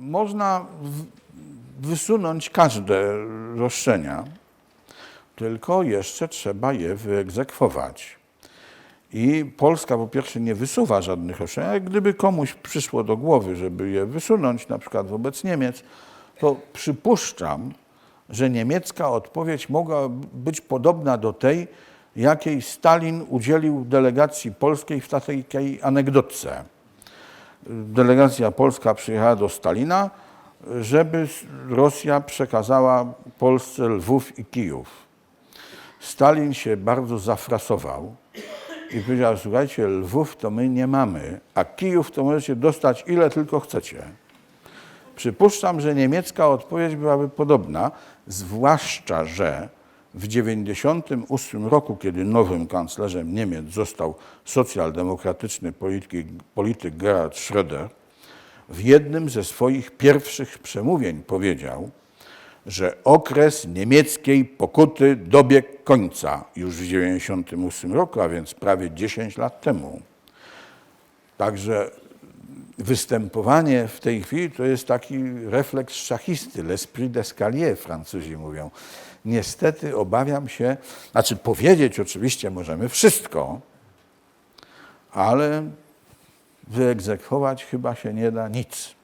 można wysunąć każde roszczenia, tylko jeszcze trzeba je wyegzekwować. I Polska po pierwsze nie wysuwa żadnych roszczeń, ale gdyby komuś przyszło do głowy, żeby je wysunąć, na przykład wobec Niemiec, to przypuszczam, że niemiecka odpowiedź mogła być podobna do tej, jakiej Stalin udzielił delegacji polskiej w takiej anegdotce. Delegacja polska przyjechała do Stalina, żeby Rosja przekazała Polsce Lwów i Kijów. Stalin się bardzo zafrasował i powiedział, słuchajcie, Lwów to my nie mamy, a Kijów to możecie dostać ile tylko chcecie. Przypuszczam, że niemiecka odpowiedź byłaby podobna, zwłaszcza, że w 1998 roku, kiedy nowym kanclerzem Niemiec został socjaldemokratyczny polityk, polityk Gerhard Schröder, w jednym ze swoich pierwszych przemówień powiedział, że okres niemieckiej pokuty dobiegł końca już w 1998 roku, a więc prawie 10 lat temu. Także występowanie w tej chwili to jest taki refleks szachisty, l'esprit d'escalier, Francuzi mówią. Niestety obawiam się, znaczy powiedzieć oczywiście możemy wszystko, ale wyegzekwować chyba się nie da nic.